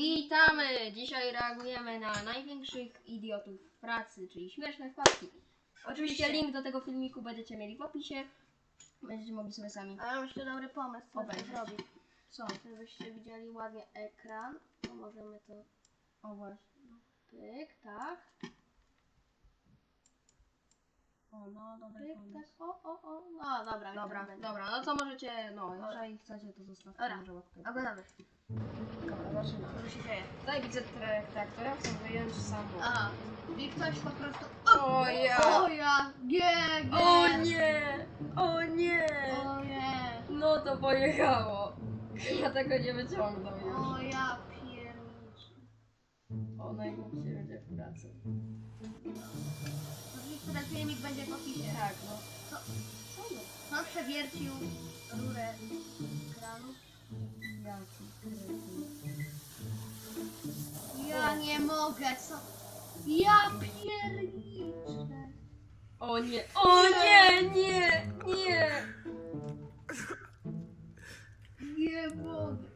Witamy! Dzisiaj reagujemy na największych idiotów w pracy, czyli śmieszne wpadki. Oczywiście link do tego filmiku będziecie mieli w opisie. Będziecie mogli sobie sami. A ja mam jeszcze dobry pomysł, co to zrobić. Co? Żebyście widzieli ładnie ekran, to możemy to O właśnie. pyk, tak, O, no dobry pyk, pomysł. tak, o, o, o. No dobra, Dobra, będzie. dobra, no to możecie, no jeżeli chcecie to zostawcie Dobra. może łapkę. Oglądamy. Dobra, zaczynamy. Co się dzieje? Tutaj widzę tra- traktora, chcę wyjąć samochód. Aha. I ktoś po prostu... O ja! O ja! Nie, nie! O nie! O nie! O nie! No to pojechało. Ja tego nie wyciągnął już. O ja pierniczę. O najgłupsi ludzie w pracy. Filmik będzie opisie. Tak, no. Co? Co? no? On przewiercił rurę. Jaki kretyn. Ja nie mogę, co? Ja pierniczę. O nie, o nie, nie, nie! Nie mogę.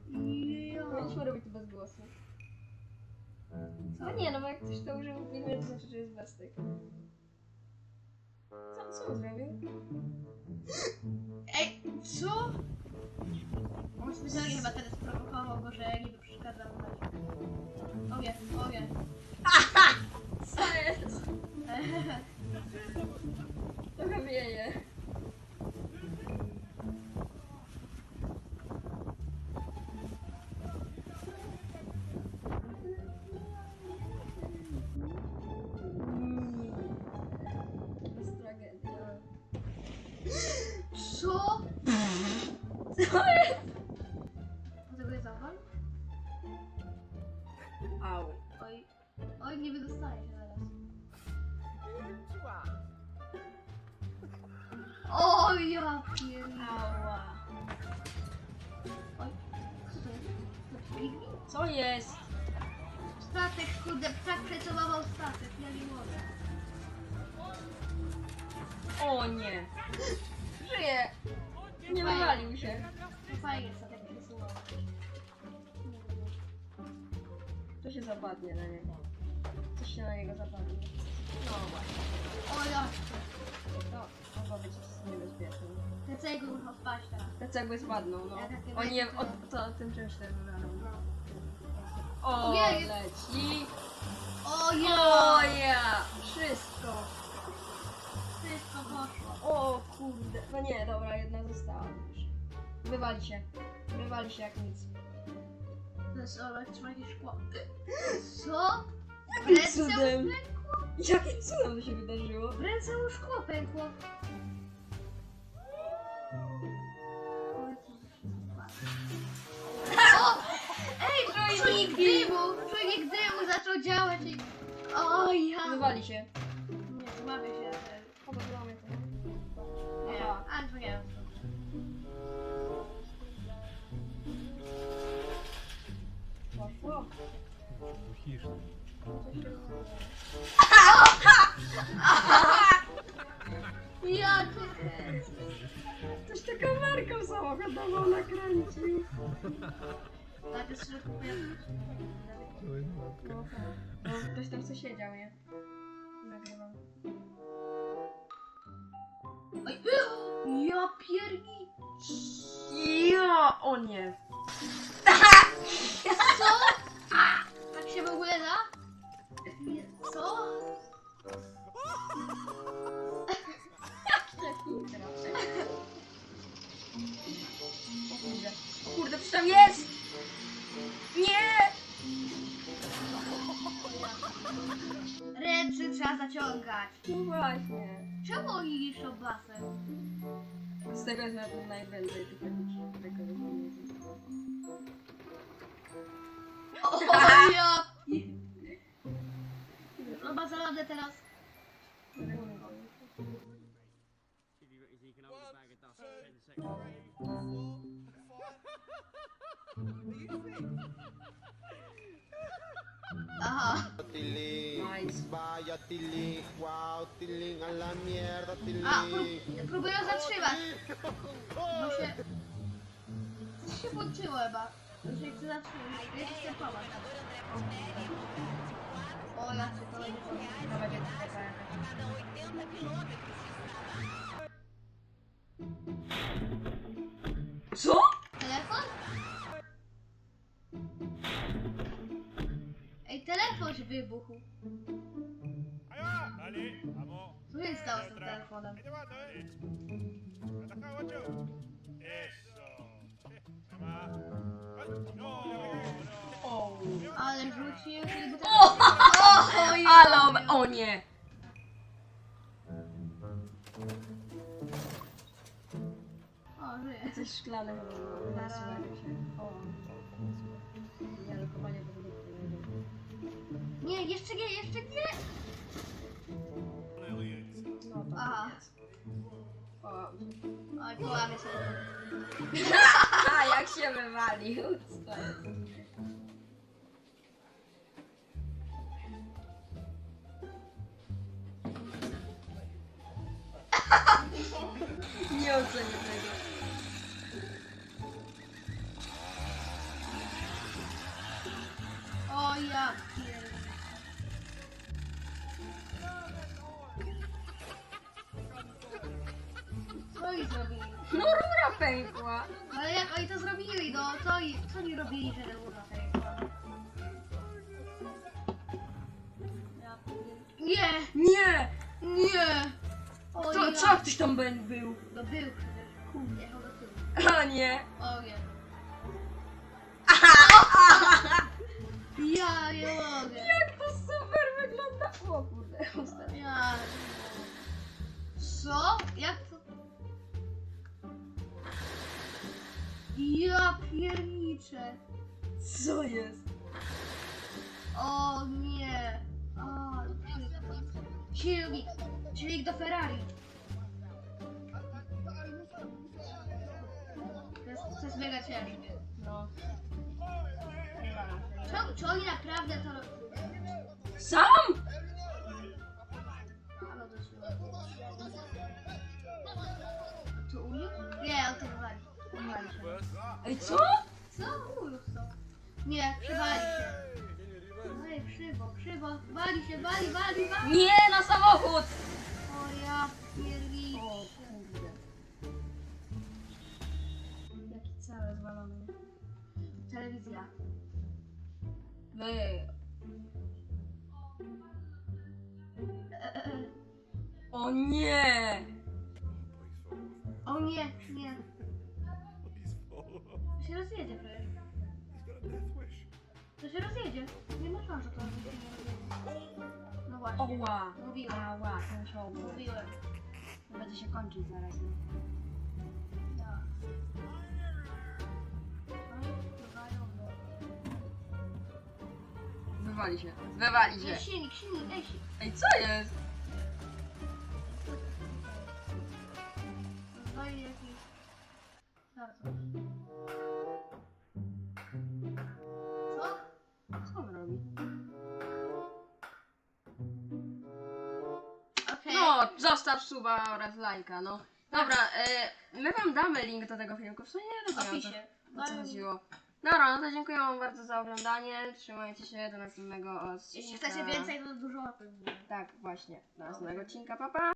Ja. Powinniśmy robić to bez głosu. No nie, no bo jak ktoś to użył w filmie, to znaczy, że jest bez tych. Co, co on zrobił? Ej, co? On specjalnie chyba teraz prowokował go, że ja niby przeszkadzam. O nie, o Co jest? Tego jest? Au. Oj, oj, nie wydostaje się zaraz. O ja pierdolę. Ała. Oj, co to jest? To jest pigmi? Co jest? Statek, kurde, ptak statek, ja nie mogę. O nie. Żyje. Nie wywalił się. Fajnie statek przesuwał. To się zapadnie na niego. Coś się na niego zapadnie. No właśnie. O ja, To mogło być niebezpieczne. te cegły muszą wpaść teraz. Te cegły spadną, no. Ja takie Oni je, o, to tym czymś też wydaną. No. O, Ojej. leci. Kurde. No nie, dobra, jedna została już. Wywali się. Wywali się jak nic. Olek, trzymajcie szkło. Co? Jakim ręce cudem? Jakim cudem to się wydarzyło? W ręce mu szkło pękło. O! Ej, czujnik dymu! Czujnik dymu zaczął działać i... O ja! Wywali się. Nie, złamie się. Chyba złamie to. Nie. Poszło. Ja cię taką marką samochodową nakręcił. Tak, jest szybko. No, tam co siedział, nie? Nagrywał. Oj, Ja pierni... Ja, o nie. Co? Tak się w ogóle da? Co? Kurde. O kurde, przecież tam jest! Nie! Ręce trzeba zaciągać. No właśnie. Czemu oni niszczą basen? Z tego jest na najwięcej tych takich tego pieniędzy. O ja... Teraz. tiling, wow, tiling a la mierda, A, tiling. prób próbują zatrzymać. Bo się... Coś się włączyło chyba. To się chce zatrzymać. O, ja chcę to będzie To będzie taka jakaś. Co? Telefon? Ej, telefon wybuchł. Co się stało z tym telefonem? No. Ale rzucił. O, ale o nie! O, żyje. Coś szklane się. O. Lokowanie. Nie, jeszcze nie, jeszcze nie. O. Oj, połamie sobie. A, jak się wywalił. Co jest? Nie ocenię tego. Oni zrobili? No rura pękła. Ale jak oni to zrobili, no? Co, oni- co oni robili, że rura pękła? Nie! Nie! Nie! O, To, ja. co ktoś tam był? No był przecież. Kurde. A nie. O nie. Ja nie mogę. Jak to super wygląda. O kurde, ostatnio. Ja... Co? Jak to? Ja pierniczę. Co jest? O nie. O, silnik. Silnik do Ferrari. To jest, to jest mega ciężkie. No. Czy, czy oni naprawdę to robią? Sam? Ej, co? To. Nie, przywali się. Ej, krzywo, krzywo. Wali się, wali, wali, wali. Nie, na samochód! O ja pierniczę. O kurde. Jaki cały zwalony. Telewizja. Wy. O nie! O nie, nie. Się rozjedzie przecież. To się rozjedzie. Nie ma szans, że to się nie rozjedzie. No właśnie. Oła! Mówiłem. Ała, to musiało być. Mówiłem. To będzie się kończyć zaraz. no. Oni wpływają Wywali się. Wywali się. Nie, silnik, silnik, ej, silnik. Ej, co jest? Rozwali jakiś... Zaraz. No, zostaw suba oraz lajka, no. Dobra, e, my wam damy link do tego filmiku, w sumie nie rozumiem o co- opisie. o co chodziło. Dobra, no to dziękuję wam bardzo za oglądanie, trzymajcie się, do następnego odcinka. Jeśli chcecie więcej, to dużo łapek w górę. Tak, właśnie, do następnego odcinka, papa. Pa.